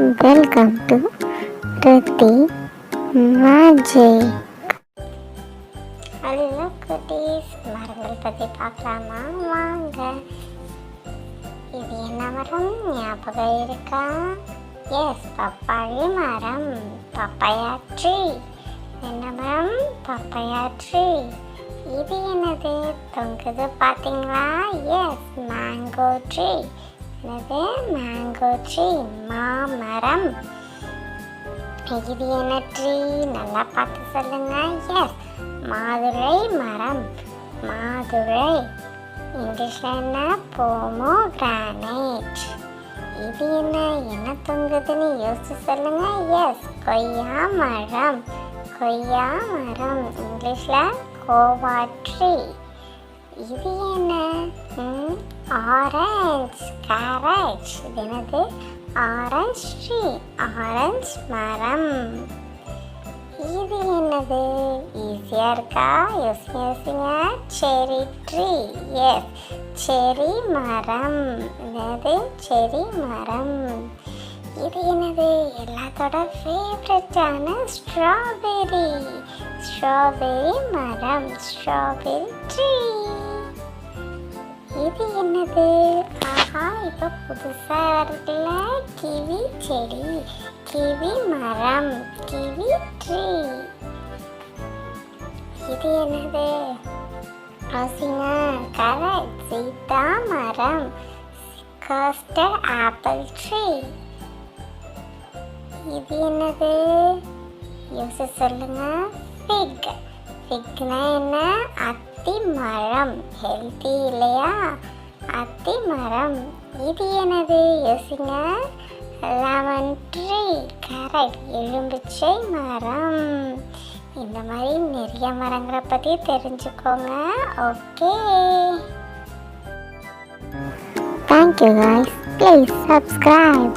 Welcome to Kriti magic hello குட்டீஸ் மரங்கள் பற்றி பார்க்கலாமா வாங்க இது என்ன மரம் ஞாபகம் இருக்கா எஸ் பப்பாளி மரம் பப்பாயா ட்ரீ என்ன மரம் பப்பாயா ட்ரீ இது என்னது தொங்குது பார்த்தீங்களா எஸ் மேங்கோ ட்ரீ என்னது? மேங்கோ ட்ரீ மாமரம். இது என்ன ட்ரீ நல்லா பார்த்து சொல்லுங்க. எஸ் மாதுளை மரம். மாதுளை. இங்கிலீஷில் என்ன? போமோ கிரானைட் இது என்ன? என்ன தொங்குதுன்னு யோசிச்சு சொல்லுங்க. எஸ் கொய்யா மரம் கொய்யா மரம் இங்கிலீஷில் கோவா ட்ரீ. இது என்ன? ஆரஞ்ச் கேரட் இது என்னது? ஆரஞ்ச் ட்ரீ ஆரஞ்ச் மரம். இது என்னது? ஈஸியாக இருக்கா? யோசிங்க யோசிங்க. செரி ட்ரீ எஸ் செரி மரம். என்னது? செரி மரம். இது என்னது? எல்லாத்தோட ஃபேவரட்டான ஸ்ட்ராபெரி ஸ்ட்ராபெரி மரம். ஸ்ட்ராபெரி ட்ரீ இது என்னது? ஆஹா இப்போ புதுசாக இருக்குல்ல. கிவி செடி கிவி மரம் கிவி ட்ரீ இது என்னது? யோசிங்க கரெக்ட் சீதா மரம் கஸ்டர்ட் ஆப்பிள் ட்ரீ இது என்னது? யோசி சொல்லுங்க. ஃபிக்னா என்ன? அத்தி மரம். ஹெல்த்தி இல்லையா? அத்தி மரம். இது என்னது? யோசிங்க. லெமன் ட்ரீ கரெக்ட் எலும்பிச்சை மரம். இந்த மாதிரி நிறைய மரங்களை பற்றி தெரிஞ்சுக்கோங்க. Okay thank you guys. Please subscribe